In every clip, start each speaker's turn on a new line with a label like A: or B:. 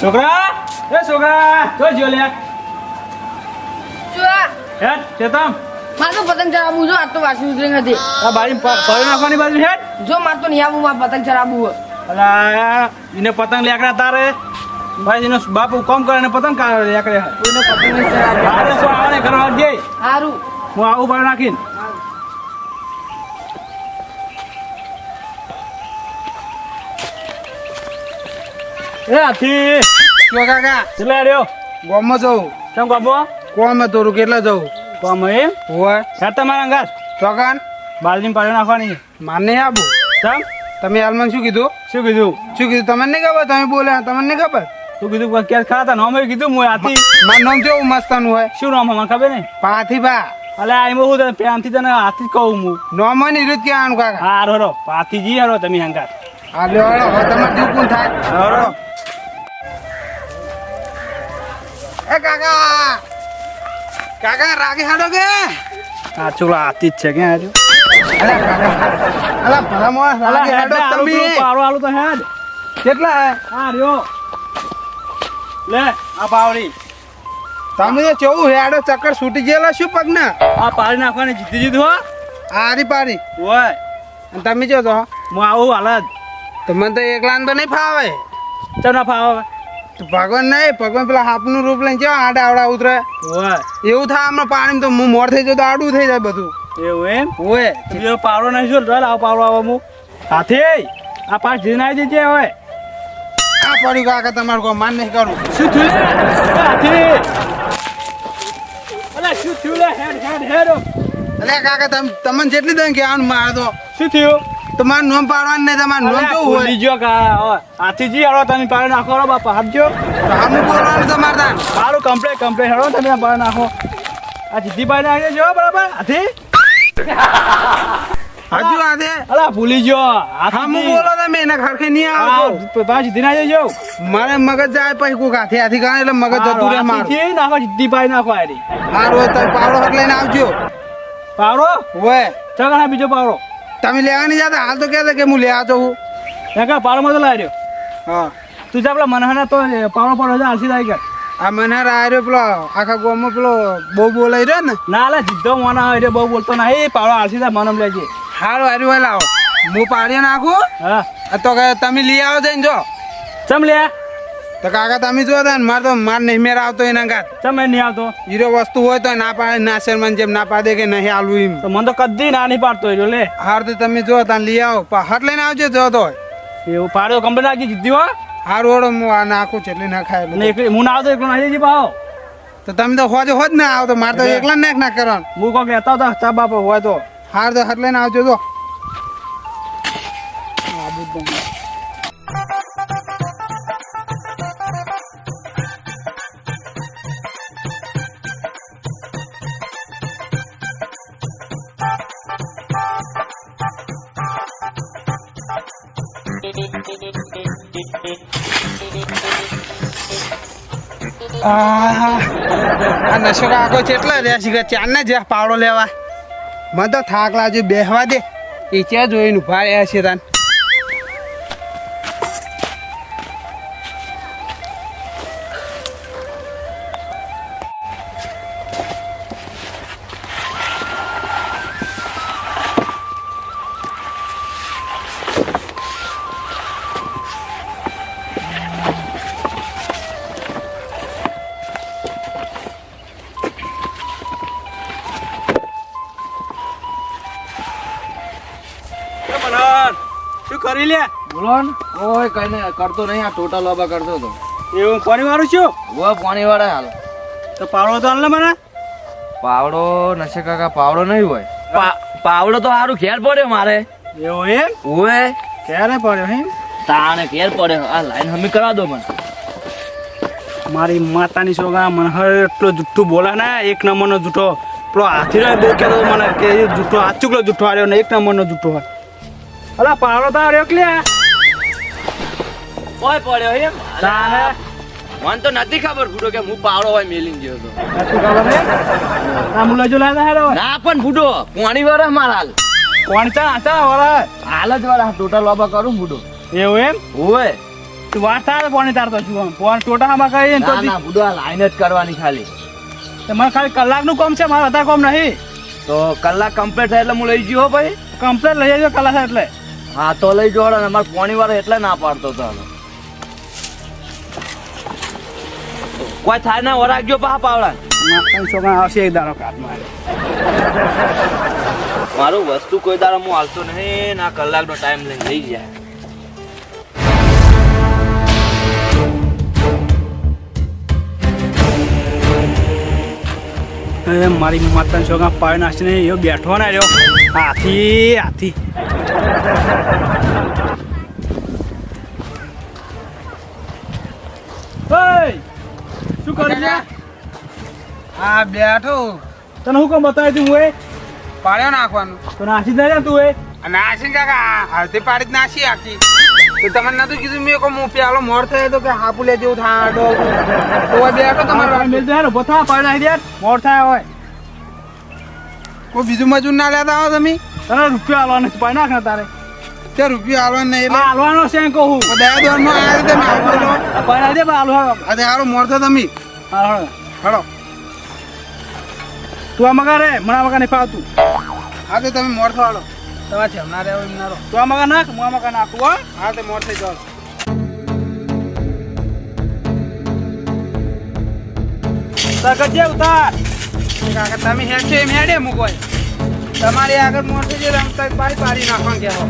A: છોકરા એ છોકરા તો જો લે.
B: જોયા
A: હે ચેતમ
B: મારે તો પતંગ ચડાવવું જો આજ તો વાસી ઉતરી નથી
A: આ બારી પર નાખવાની બાજુ હે
B: જો માર તો નહીં મારે પતંગ ચડાવવું
A: અલા એને પતંગ લેકડા તારે? ભાઈ એનો બાપુ કોમ કરે ને પતંગ કાઢે લેકડે
B: પતંગ.
A: અરે ઘર જઈ
B: હારું.
A: હું આવું બાર નાખીને એ હાથી
C: જો કાકા
A: ચલે રહ્યો
C: ગોમાં જવું
A: કેમ બાબો
C: કોમ થોડું કેટલા જવું
A: કોમ એમ?
C: હોય
A: હેડ તમારા અંગાત.
C: ચોકાન.
A: બાલજી પાડી નાખવાની.
C: માર નહીં આવું
A: ચમ?
C: તમે હાલમાં શું કીધું?
A: શું કીધું?
C: શું કીધું? તમને નહીં ખબર? તમે બોલ્યા તમને નહીં ખબર?
A: તું કીધું? ક્યાં ખરા હતા? નામ કીધું હું હાથી
C: મારું નામ કેવું મસ્તાનું હોય?
A: શું નામ મને ખબર નહીં.
C: પાથી બા
A: અલે આ એમાં હું તને પ્રેમથી તને હાથી જ કહું હું
C: નોમની રીત કહેવાનું કાકા.
A: હા હરો. પાથીજી હરો તમે અંગાત.
C: આ લ્યો હવે તમારે કોણ થાય.
A: હરો.
C: એ કાકા! કાકા રાગે હાડો કે?
A: આ ચોલા જ છે ક્યાં આજુ?
C: અલા કાકા અલા ભલા રાગે
A: હાડો
C: તમે.
A: પારો આલુ તો હેડ.
C: કેટલા? હે
A: હા રહ્યો. લે આ પાવડી
C: તમે તો કેવું હેડો ચક્કર છૂટી ગયેલા શું પગના?
A: આ પાડી નાખવાની જીતી જીધું હો.
C: આરી પારી
A: ઓય
C: અને તમે જો તો.
A: હું આવું હાલત
C: તમને તો એકલાન તો નહીં ફાવે.
A: ચમ ના ફાવે?
C: તો ભગવાન નહીં ભગવાન પેલા હાપનું રૂપ લઈને કેવા આડા આવડા ઉતરે? એવું થાય હમણાં પાણીમાં તો હું મોર થઈ જાય તો આડું થઈ જાય બધું.
A: એવું એમ?
C: હોય.
A: બીજો પાવડો નહીં શું ચાલ આવ પાવડો આવો હું હાથી આ પાસ જીને આવી જજે હવે.
C: આ પડ્યું કાકા તમારું કોઈ માન નહીં કરું.
A: શું થયું? હાથી. અલે શું થયું લે? હેડ હેડ હેડ.
C: અલે કાકા તમે તમને જેટલી દઈ આનું મારે તો
A: શું થયું?
C: તમારું નોમ પાડવાનું નહીં તમારું નોમ કેવું હોય?
A: કા હાથીજી હાલો તમે પાડે નાખો રો બાપા આપજો
C: આમનું બોલવાનું તમારે તાર.
A: સારું કમ્પ્લેટ કમ્પ્લેટ હેડો તમે પાડે નાખો. આ જીતી ને આવીને જો બરાબર? હાથી?
C: હજુ આધે
A: અલા ભૂલી જો
C: હા બોલો તમે એના ખરખે નહીં આવતો
A: પાછી જીતી ના જજો.
C: મારે મગજ જાય પછી કોક હાથે હાથી ગાણે એટલે મગજ જતું રહે મારું.
A: નાખો જીતી નાખો આરી
C: હારું તમે પાવડો લઈને આવજો.
A: પાવડો
C: હોય.
A: ચગણા બીજો પાવડો
C: તમે લેવા નહીં જતા? હાલ તો કહેતા કે હું લેવા જવું
A: એ કા પાવડો તો લાવ્યો
C: હા.
A: તું જા પેલા મનહાના તો પાડો પાડો છે આલસી થાય કે.
C: આ મને આર્યો પેલો આખા ગામમાં પેલો બહુ બોલાઈ રહ્યો ને?
A: ના લે જીદ્દો મોના રે બહુ બોલતો ના. એ પાડો આલસી થાય મનમ લેજે
C: હારો હારું હોય લાવો હું પાડી નાખું?
A: હા.
C: તો કે તમે લઈ આવો જઈને જો.
A: ચમ લે?
C: તો કાકા તમે જો ને મારે તો માર નહીં મેર આવતો એના
A: કાત તમે નહીં આવતો?
C: હીરો વસ્તુ હોય તો ના પાડે ના શેરમાન જેમ ના પાડે કે નહીં આલવું એમ.
A: તો મને તો કદી ના નહીં પાડતો હોય લે.
C: હાર તો તમે જો તાન લઈ આવો. હાટ હાથ લઈને આવજો જો તો
A: એવું પાડ્યો કંપની નાખી જીતી હો.
C: હાર ઓળો હું આ નાખું છે એટલે ના ખાય
A: હું ના આવતો એકલો નાખી જજી પાવો
C: તો તમે તો હોજ હોજ ના આવતો મારે તો એકલા નાખ ના કરવાનું.
A: હું કોક લેતા હતા બાપો હોય તો.
C: હાર તો હાથ લઈને આવજો તો આ નશો કાકો કેટલા રહ્યા છે ચાર ને જ્યાં પાવડો લેવા? મને તો થાક લાગ્યો, બેહવા દે. એ ક્યાં જોઈને ઊભા રહ્યા છે તાન.
A: કરી લે.
D: બોલો ને ઓય કઈ નહીં કરતો નહીં આ ટોટલ લોબા કરતો હતો.
A: એવું પાણી વાળું છું?
D: વો પાણી વાળા હાલ.
A: તો પાવડો તો હાલ ને મને.
D: પાવડો નશે કાકા પાવડો નહીં હોય. પાવડો તો સારું ઘેર પડ્યો મારે.
A: એવું એમ?
D: હોય
A: ક્યારે પડ્યો એમ
D: તાણે ઘેર પડ્યો. આ લાઈન હમી કરા દો મને.
A: મારી માતાની સોગા મને એટલો જુઠ્ઠું બોલા ને એક નંબરનો જૂઠો પેલો હાથી કહેતો હતો મને કે જુઠ્ઠો જૂઠો આચુકલો જૂઠો આવ્યો ને એક નંબરનો જૂઠો હોય. અલા પાવડો તો આવ્યો કે
D: ઓય પડ્યો એમ
A: તાને?
D: મને તો નથી ખબર ભૂડો કે હું પાવડો હોય મેલી ગયો તો.
A: નથી ખબર હે ના
D: ના પણ ભૂડો પાણી વાળા મારા હાલ.
A: કોણ ચા ચા વળા
D: હાલ જ વાળા ટોટલ લોબા કરું ભૂડો.
A: એવું એમ?
D: હોય.
A: તું વાત થાય પોણી તારતો છું આમ. પોણ ટોટા માં ને તો
D: ના ભૂડો આ લાઈન જ કરવાની ખાલી.
A: તમારે ખાલી કલાકનું કામ છે મારા વધારે કામ નહીં.
D: તો કલાક કમ્પ્લીટ થાય એટલે હું લઈ ગયો ભાઈ.
A: કમ્પ્લેટ લઈ જજો કલાક એટલે.
D: હા તો લઈ જોડે ને અમારે પોણી વાળો એટલે ના પાડતો હતો કોઈ થાય ના વરાગ્યો પા પાવડા.
A: છોકરા આવશે એક દારો કાઢ મારે
D: મારું વસ્તુ કોઈ દારો હું હાલતો નહીં ના કલાકનો ટાઈમ લઈને લઈ જાય.
A: મારી માતાના છોકરા પાય નાખીને એ બેઠો ના રહ્યો. હાથી હાથી. શું કરે
C: હા બેઠો
A: તને હું કામ બતાવી તું એ.
C: પાડ્યો નાખવાનું.
A: તો નાસી જ ના તું એ.
C: અને નાસી કાકા હળદી પાડી જ નાસી આખી. તો તમને નતું કીધું મેં કહું હું પેલો મોર થયો તો કે હાપુ લે જેવું થાય તો હવે બેઠો તમારો
A: મિલ જાય ઊભો થા દે મોર થાય હોય.
C: કોઈ બીજું મજૂર ના લેતા આવો તમે?
A: તને રૂપિયા હાલવાનો પાય નાખ ને તારે.
C: તે રૂપિયા આલવાનો નહીં એટલે?
A: આ હાલવાનો છે કહું
C: દયા નો આ તમે
A: નાખી દે આલવા
C: અરે હારો મોર થયો તમે.
A: હા હળો.
C: હળો
A: તું આ મગા રે મને આ મગા નહીં ફાવતું.
C: હા તો તમે મોર થો હાલો તમારે જમના રહેવો એમ ના
A: તું આ મગા નાખ હું આ મગા નાખું હો?
C: હા તો મોર થઈ જાઓ
A: તરકત જે ઉતાર.
C: કાકા તમે છો એમ હેડે મૂકો તમારી આગળ મોર થઈ જાય તમે તો પાડી પાડી નાખવાનું કહેવો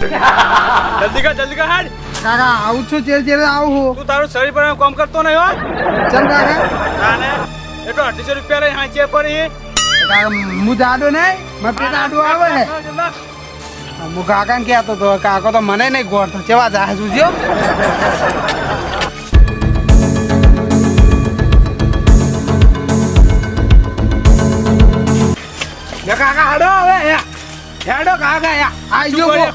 A: જલ્દી કા જલ્દી કા હાડ.
C: કાકા આવું છું ચેર ચેર આવું હું
A: તું તારું શરીર પર કામ કરતો નહીં હો.
C: ચમ કાકા
A: ના ને. એટલો અઢીસો રૂપિયા લઈ હાંચે પડી
C: હું જાડો નહીં મારે પેટ આડું આવે ને હું કાકાને કહેતો તો કાકો તો મને નહીં ગોળતો કેવા જાય? લે કાકા હાડો હવે. હેડો કાકા યા. આ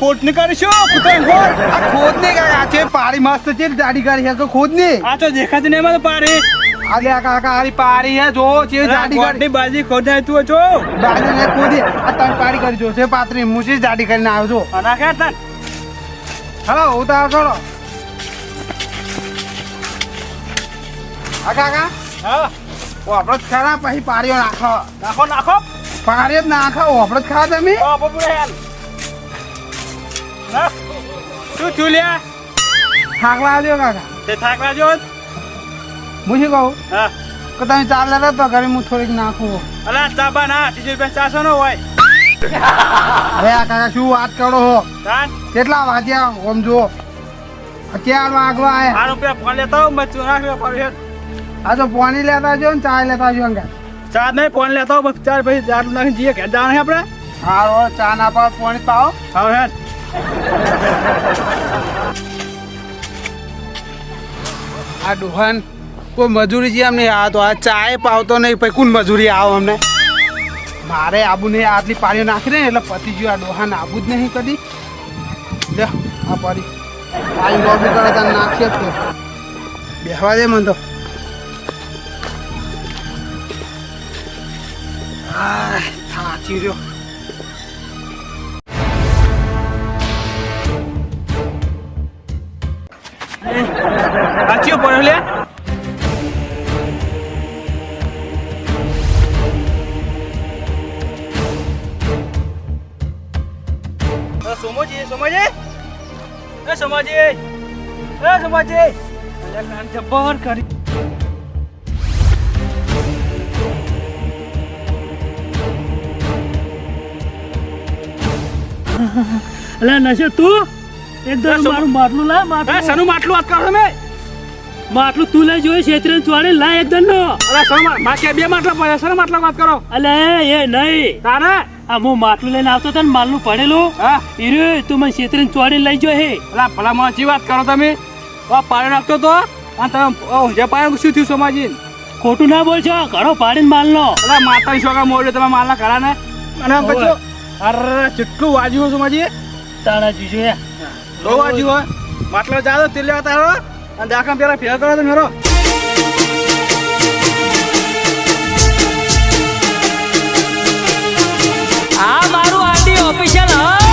A: ખોટની કરીશું કૂતરાને ખોટ
C: આ ખોદ નહીં કાકા છે પાડી મસ્ત છે દાડી કરી તો
A: આ તો દેખાતી
C: આ કાકા હારી પાડી હે જો છે જાડી કરી
A: બાજી ખોદાય તું છો.
C: બાજુ ને ખોદી આ તન પાડી કરી જો છે પાત્રી મુસી દાડી કરીને આવજો.
A: અના કે તન.
C: ઉતાર આ કાકા?
A: હા.
C: ઓ આપણો ખરા પછી પાડીઓ નાખો.
A: નાખો નાખો.
C: પાડીઓ જ ના ઓ આપણે જ ખા તમે.
A: શું થયું
C: થાકલા આવજો કાકા.
A: તે થાક લાજો
C: હું શું કહું?
A: હા.
C: કે તમે ચાર લેતા તો ઘરે હું થોડીક નાખું
A: અલા ચાબા ના ત્રીજો રૂપિયા ચારસો નો હોય?
C: હવે આ કાકા શું વાત કરો હો? કેટલા વાગ્યા? ઓમ જુઓ. ચાર વાગવા આયા.
A: આ રૂપિયા ફોન લેતા હું મચ્છું નાખ
C: આ તો પાણી લેતા જો ને ચા લેતા જો અંગા
A: ચાર નહીં ફોન લેતા હું ચાર પછી ચાર નાખી જઈએ ઘેર જવાનું છે આપણે?
C: હારો ચા ના પાવ પાણી પાવ
A: હવે હેડ.
C: આ ડોહન કોઈ મજૂરી છે એમ નહીં આ તો આ ચાય પાવતો નહીં પછી કોણ મજૂરી આવો અમને? મારે આબુ નહીં આટલી પાણી નાખી ને એટલે પતી ગયું આ ડોહાને. આબુ જ નહીં કદી. લે આ પાડી. પાણી લોબી કરે તને નાખશે. બેહવા દે મને તો. આ થાકી રહ્યો
A: સાચી પડ્યો લે સોમોજી સોમોજી એ સોમાજી એ સોમાજી જબ્બર કરી
E: અલે નશે તું? એકદમ
A: શું?
E: મારું માટલું લાય માટલું.
A: સનું માટલું વાત કરો તમે?
E: માટલું તું લઈ જોઈ છેતરે ચોડે લાય એકદમ નો
A: અરે સનું મા- બે માટલા પડ્યા સનું માટલા વાત કરો?
E: અલે એ નહીં.
A: તારે?
E: આ હું માટલું લઈને આવતો તને માલનું પડેલું.
A: હા.
E: ઈરે તું મને છેતરે ચોડે લઈ જો હે.
A: અલા ભલા માછી વાત કરો તમે. આ પાડે નાખતો તો. અને તમે જે પાડે શું થયું સમાજીન?
E: ખોટું ના બોલશો ઘણો પાડીને માલનો.
A: અલા માતા છોકરા મોડ્યો તમે માલના કરા ને અને. પછી અરે કેટલું વાજ્યું હતું માજી
E: તારા જીજુ.
A: એ લો વાજ્યું હોય માટલો જાદો તે લેવા તારો. અને દાખલા પેલા ફેર કરો તો મેરો. આ મારું આરટી ઓફિશિયલ હા.